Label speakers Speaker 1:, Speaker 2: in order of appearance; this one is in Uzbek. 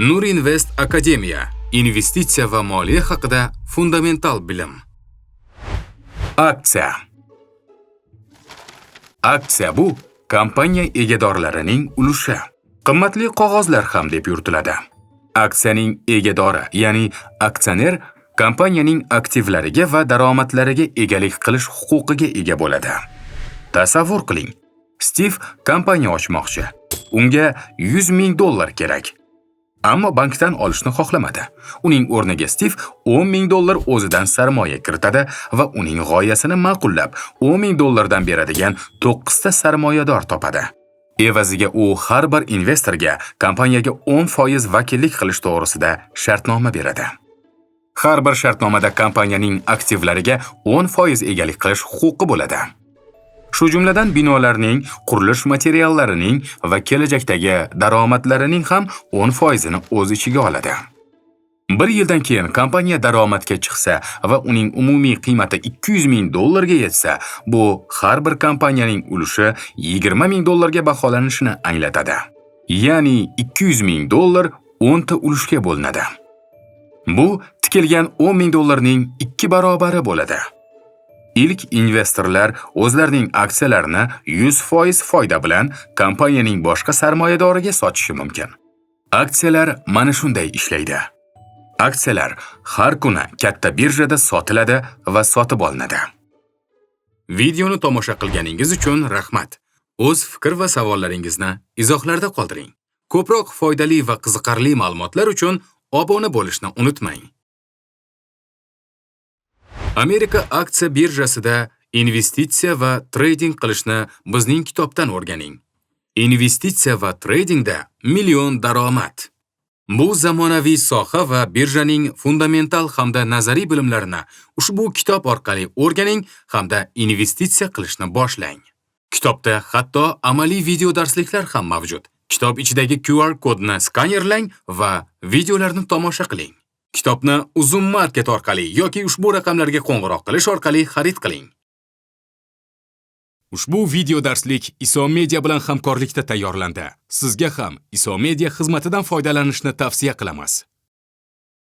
Speaker 1: nur invest Akademiya investitsiya va moliya haqida fundamental bilim. Aksiya. Aksiya bu kompaniya egadorlarining ulushi. Qimmatli qog'ozlar ham deb yuritiladi. Aksiyaning egadori, ya'ni aksioner kompaniyaning aktivlariga va daromadlariga egalik qilish huquqiga ega bo'ladi. Tasavvur qiling, Stiv kompaniya ochmoqchi. Unga 100 ming dollar kerak. Ammo bankdan olishni xohlamadi. Uning o'rniga Stiv 10 ming dollar o'zidan sarmoya kiritadi va uning g'oyasini ma'qullab, 10 ming dollardan beradigan 9 ta sarmoyador topadi. Evaziga u har bir investorga kompaniyaga 10% vakillik qilish to'g'risida shartnoma beradi. Har bir shartnomada kompaniyaning aktivlariga 10% egalik qilish huquqi bo'ladi. Shu jumladan binolarning, qurilish materiallarining va kelajakdagi daromadlarining ham 10 foizini o'z ichiga oladi. Bir yildan keyin kompaniya daromadga chiqsa va uning umumiy qiymati 200 ming dollarga yetsa, bu har bir kompaniyaning ulushi 20 ming dollarga baholanishini anglatadi. Ya'ni 200 ming dollar 10 ta ulushga bo'linadi. Bu tikilgan 10 ming dollarning 2 barobari bo'ladi. Ilk investorlar o'zlarining aksiyalarini 100% foyda bilan kompaniyaning boshqa sarmoyadoriga sotishi mumkin. Aksiyalar mana shunday ishlaydi. Aksiyalar har kuni katta birjada sotiladi va sotib olinadi. Videoni tomosha qilganingiz uchun rahmat. O'z fikr va savollaringizni izohlarda qoldiring. Ko'proq foydali va qiziqarli ma'lumotlar uchun obuna bo'lishni unutmang. Amerika aksiya birjasida investitsiya va trading qilishni bizning kitobdan o'rganing. Investitsiya va tradingda million daromad. Bu zamonaviy soha va birjaning fundamental hamda nazariy bilimlarini ushbu kitob orqali o'rganing hamda investitsiya qilishni boshlang. Kitobda hatto amaliy video darsliklar ham mavjud. Kitob ichidagi QR kodni skanerlang va videolarni tomosha qiling. Kitobni Uzum Market orqali yoki ushbu raqamlarga qo'ng'iroq qilish orqali xarid qiling. Ushbu video darslik Iso Media bilan hamkorlikda tayyorlandi. Sizga ham Iso Media xizmatidan foydalanishni tavsiya qilamiz.